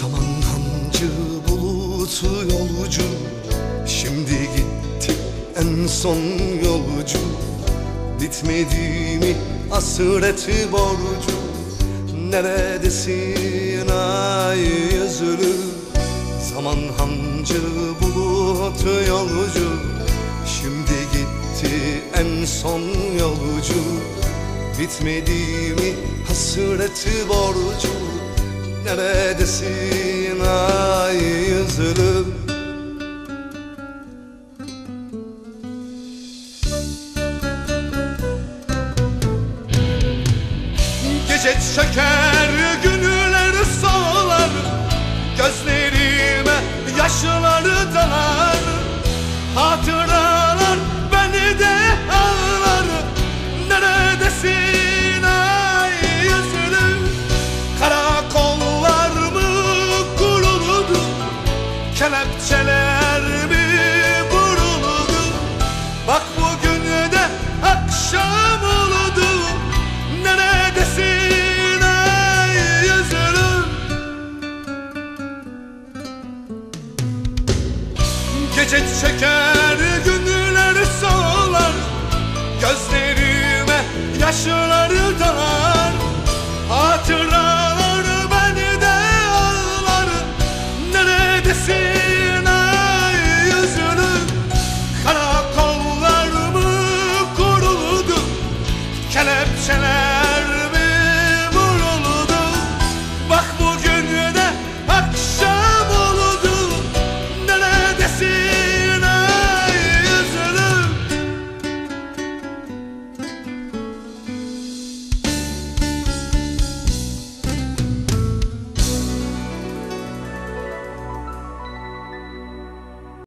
Zaman hancı bulutu yolcu. Şimdi gitti en son yolcu. Bitmedi mi hasreti borcu? Neredesin ay yüzlü? Zaman hancı bulutu yolcu. Şimdi gitti en son yolcu. Bitmedi mi hasreti borcu Neredesin ay yüzlüm Gece çeker Gece çeker günler